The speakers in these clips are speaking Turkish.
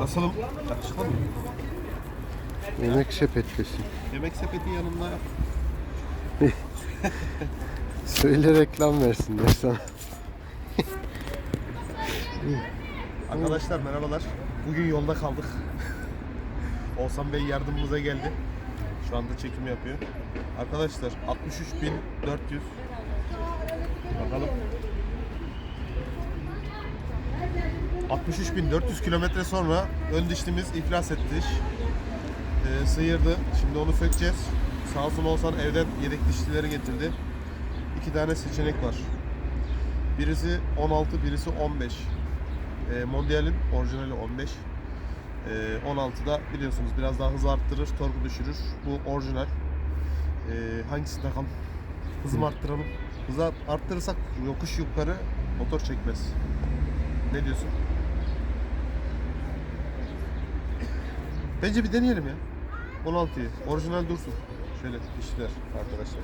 Nasılım? Yakışıklı mı? Yemek sepetlisin. Yemek sepeti yanımda. Söyle reklam versinler sana. Arkadaşlar merhabalar. Bugün yolda kaldık. Oğuzhan Bey yardımımıza geldi. Şu anda çekim yapıyor. Arkadaşlar 63.400 Bakalım. 63.400 kilometre sonra ön dişlimiz iflas etti diş. Ee, sıyırdı. Şimdi onu sökeceğiz. Sağ olsun Oğuzhan evden yedek dişlileri getirdi. İki tane seçenek var. Birisi 16, birisi 15. E, Mondial'in orijinali 15. E, 16'da biliyorsunuz biraz daha hız arttırır, torku düşürür. Bu orijinal. E, hangisini takalım? Hızı mı arttıralım? Hızı arttırırsak yokuş yukarı motor çekmez. Ne diyorsun? Bence bir deneyelim ya. 16'yı. Orijinal dursun. Şöyle işler arkadaşlar.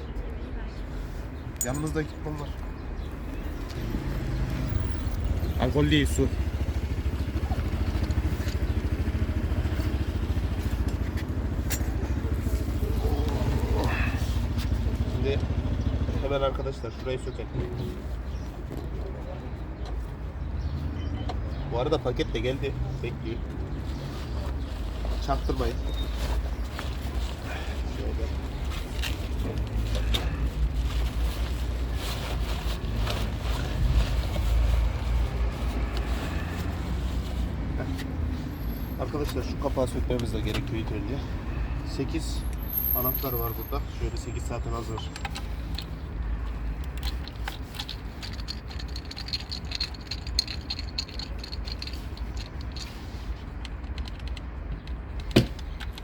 Yanımızda ekipman var. Alkol değil su. Şimdi hemen arkadaşlar şurayı sökelim. Bu arada paket de geldi. Bekliyor. Çaktırmayın. Arkadaşlar şu kapağı sökmemiz de gerekiyor ilk önce. 8 anahtar var burada. Şöyle 8 zaten hazır.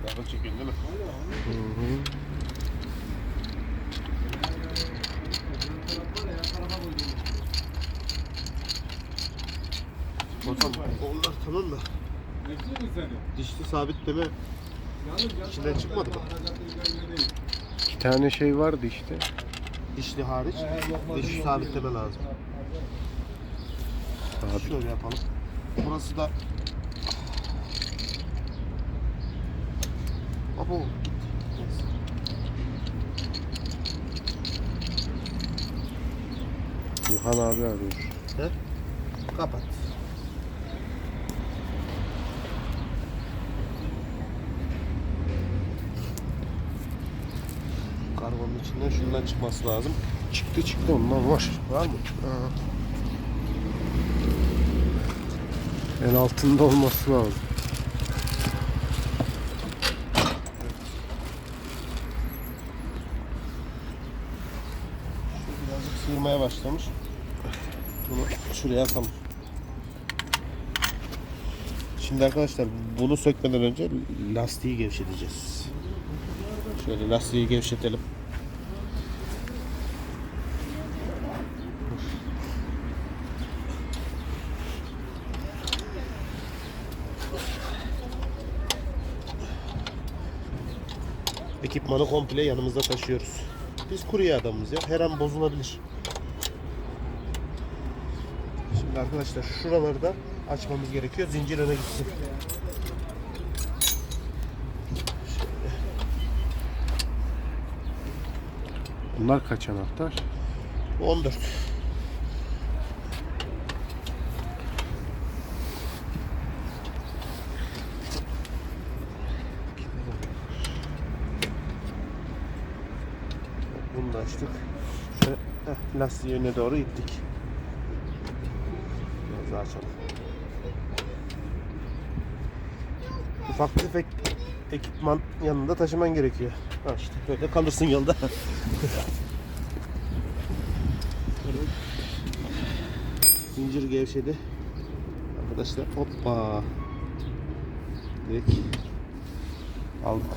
Yakın çekiyorsun değil mi? Hı hı. Bakalım. Onlar tamam da. Dişli sabitleme içinden çıkmadı mı? İki tane şey vardı işte. Dişli hariç. Dişli sabitleme lazım. Abi Şöyle yapalım. Burası da Abo gitti. Yuhan abi arıyor. He? Kapat. İçinden şundan çıkması lazım. Çıktı çıktı ondan var. Var mı? En altında olması lazım. Şu birazcık sıyırmaya başlamış. Bunu şuraya atalım. Şimdi arkadaşlar bunu sökmeden önce lastiği gevşeteceğiz. Şöyle lastiği gevşetelim. ekipmanı komple yanımızda taşıyoruz. Biz kurye adamımız ya. Her an bozulabilir. Şimdi arkadaşlar şuraları da açmamız gerekiyor. Zincir öne gitsin. Bunlar kaç anahtar? 14. lastiği yöne doğru ittik. Biraz daha açalım. Ufak tefek ekipman yanında taşıman gerekiyor. Ha işte böyle kalırsın yolda. Zincir gevşedi. Arkadaşlar hoppa. Direkt aldık.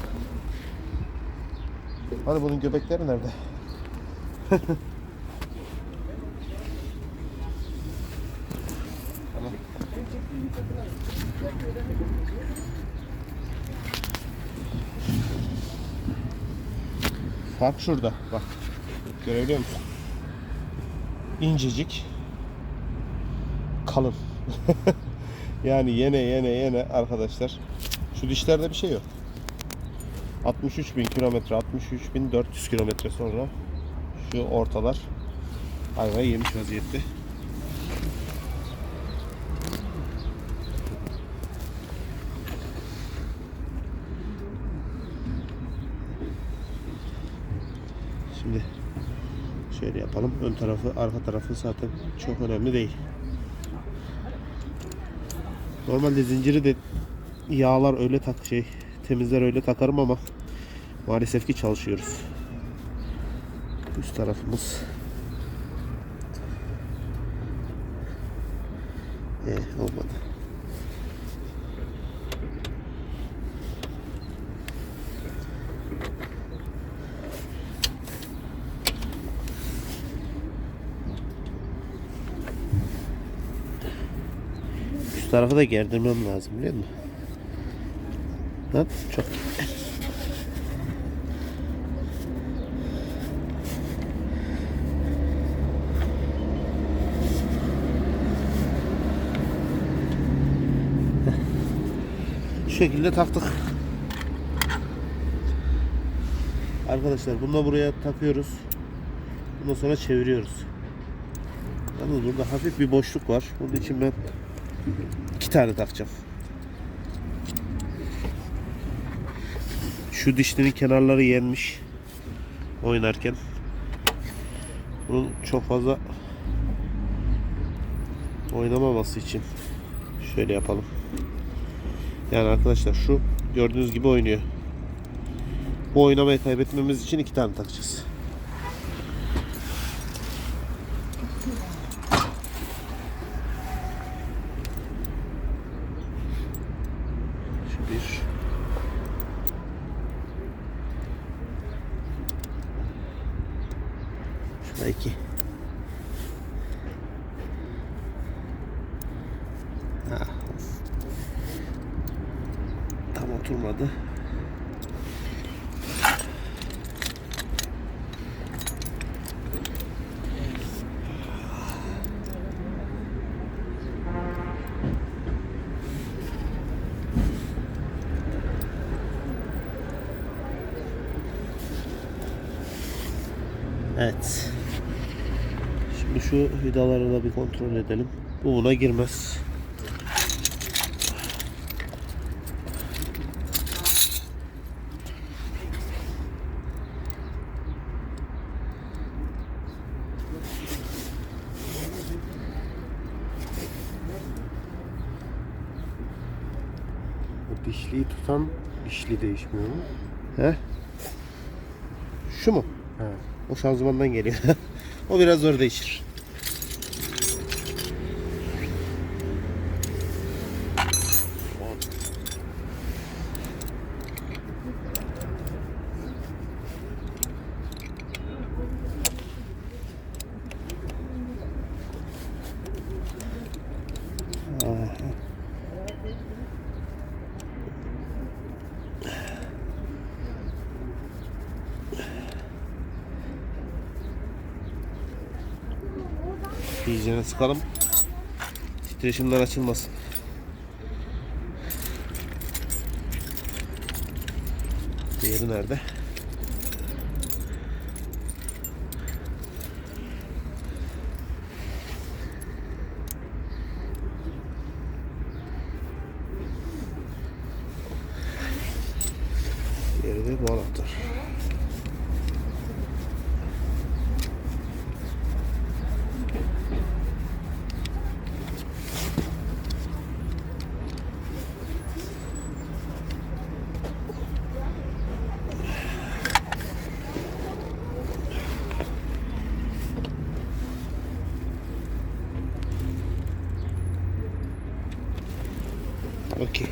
Hadi bunun göbekleri nerede? Fark şurada. Bak. Görebiliyor musun? İncecik. Kalın. yani yene yene yene arkadaşlar. Şu dişlerde bir şey yok. 63 bin kilometre, 63 bin 400 kilometre sonra şu ortalar hayvayı yemiş vaziyette. Şimdi şöyle yapalım. Ön tarafı, arka tarafı zaten çok önemli değil. Normalde zinciri de yağlar öyle tak şey temizler öyle takarım ama maalesef ki çalışıyoruz. Üst tarafımız eh, olmadı. Tarafı da gerdirmem lazım biliyor musun? Lan çok Şu şekilde taktık. Arkadaşlar bunu da buraya takıyoruz. Bundan sonra çeviriyoruz. Yalnız burada hafif bir boşluk var. Bunun için ben iki tane takacağım. Şu dişlerin kenarları yenmiş oynarken. Bunun çok fazla oynamaması için şöyle yapalım. Yani arkadaşlar şu gördüğünüz gibi oynuyor. Bu oynamayı kaybetmemiz için iki tane takacağız. Şu bir. Şurada iki. Ha. Tam oturmadı. Evet. Şimdi şu vidaları da bir kontrol edelim. Bu buna girmez. O dişliyi tutan dişli değişmiyor mu? He? Şu mu? He. O şanzımandan geliyor. o biraz zor değişir. İyicene sıkalım. Titreşimler açılmasın. Diğeri nerede? Diğeri de bu anahtar. Okey.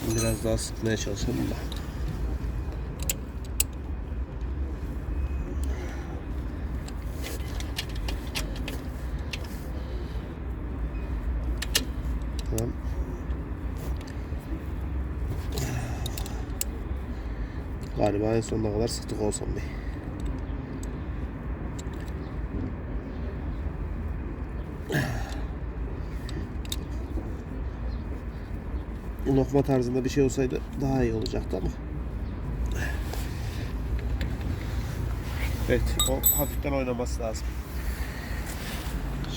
Şimdi biraz daha sıkmaya çalışalım da. Tamam. Galiba en sonuna kadar sıktık olsam bir. Lokma tarzında bir şey olsaydı daha iyi olacaktı ama. Evet, o hafiften oynaması lazım.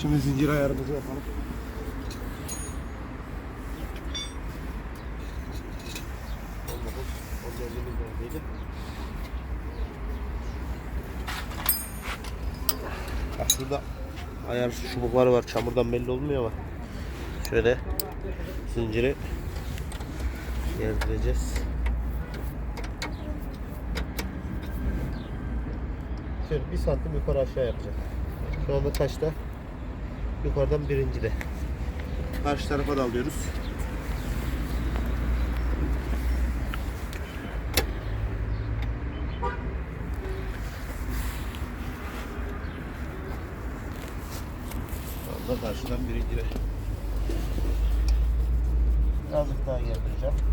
Şimdi zincir ayarımızı yapalım. Bak şurada ayar çubukları var. Çamurdan belli olmuyor ama. Şöyle zinciri yerdireceğiz. Şöyle bir santim yukarı aşağı yapacak. Şu anda kaçta? Yukarıdan birinci de. Karşı tarafa da alıyoruz. Şu anda karşıdan birinci de. Birazcık daha gerdireceğim.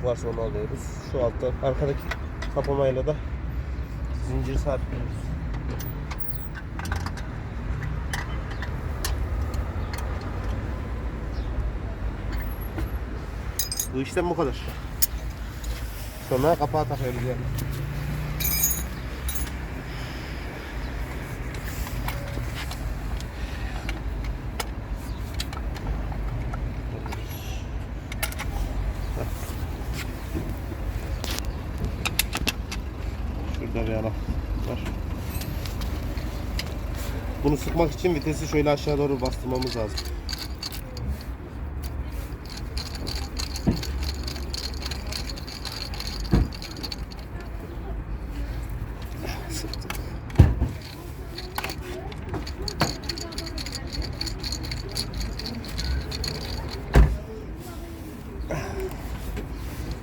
Boşluk varsa onu alıyoruz. Şu altta arkadaki kapamayla da zincir sabitliyoruz. Bu işlem bu kadar. Sonra kapağı takıyoruz yani. Şurada bir yana var. Sıkmak için vitesi şöyle aşağı doğru bastırmamız lazım.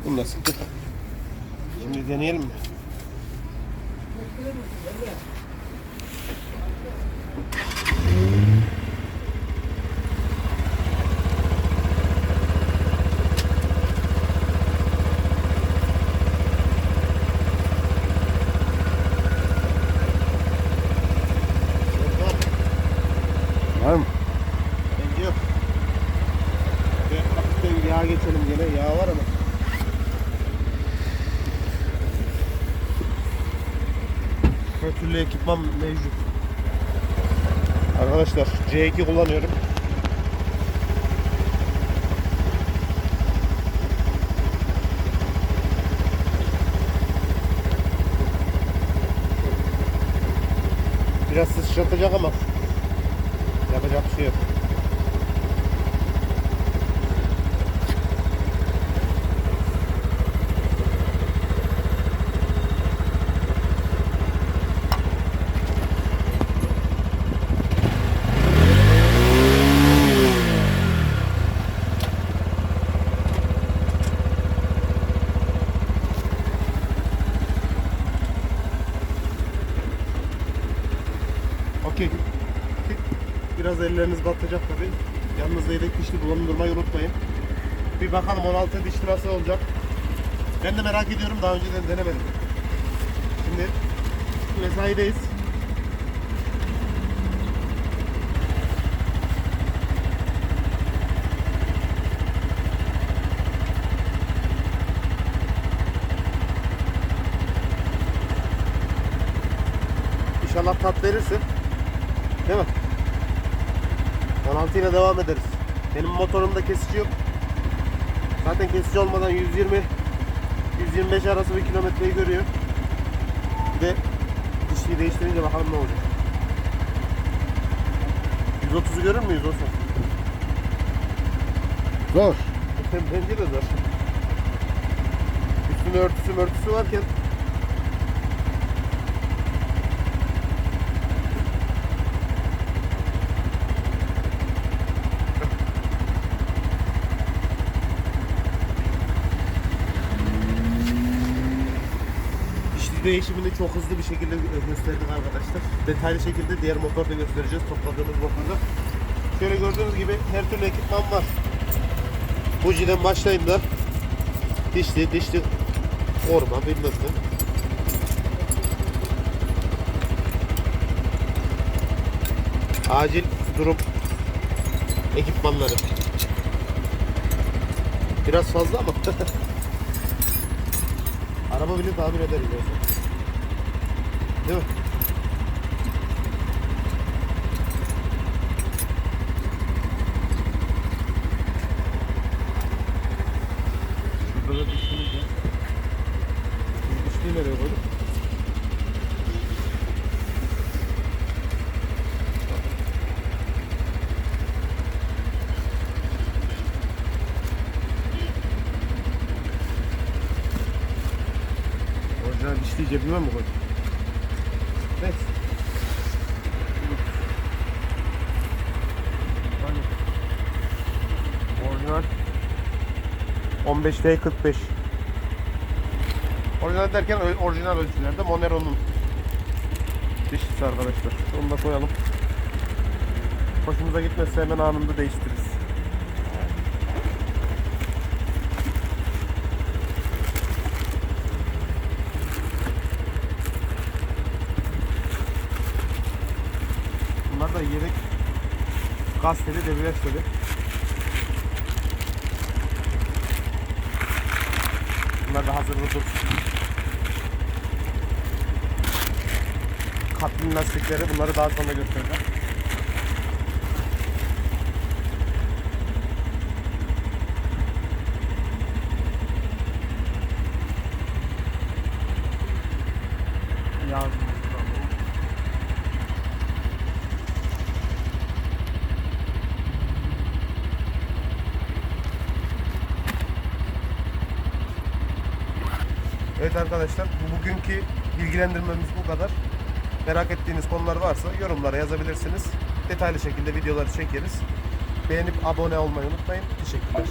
Bunu da sıktık. Şimdi deneyelim mi? Var mı? Bence yok. Ve hafiften yağ geçelim gene. Yağ var ama. Her türlü ekipman mevcut. Arkadaşlar C2 kullanıyorum. Biraz sıçratacak ama yapacak bir şey yok. Biraz elleriniz batacak tabi. Yanınızda yedek dişli bulundurmayı unutmayın. Bir bakalım 16 dişli nasıl olacak. Ben de merak ediyorum daha önceden denemedim. Şimdi mesaideyiz. İnşallah tat verirsin. Değil mi? 16 ile devam ederiz. Benim motorumda kesici yok. Zaten kesici olmadan 120 125 arası bir kilometreyi görüyor. Bir de dişliği değiştirince bakalım ne olacak. 130'u görür müyüz olsa? Zor. Bence de zor. Üstüne örtüsü mörtüsü varken Dişli değişimini çok hızlı bir şekilde gösterdik arkadaşlar. Detaylı şekilde diğer motorda göstereceğiz topladığımız motorda. Şöyle gördüğünüz gibi her türlü ekipman var. Fuji'den başlayın da dişli, dişli orman bilmem ne. Acil durum ekipmanları. Biraz fazla ama araba bile tamir ederiz olsa. Değil mi? Şurada da dişliğimiz var. Biz Dişliği nereye koyduk? Orijinal dişliği cebime mi koyduk? 15T 45 Orijinal derken orijinal ölçülerde Monero'nun dişlisi arkadaşlar. Onu da koyalım. Hoşumuza gitmezse hemen anında değiştiririz. Bunlar da yedek gaz teli, debriyaj teli. Bunlar da hazır bulduk. Katlin lastikleri bunları daha sonra göstereceğim. Evet arkadaşlar bu bugünkü bilgilendirmemiz bu kadar. Merak ettiğiniz konular varsa yorumlara yazabilirsiniz. Detaylı şekilde videoları çekeriz. Beğenip abone olmayı unutmayın. Teşekkürler.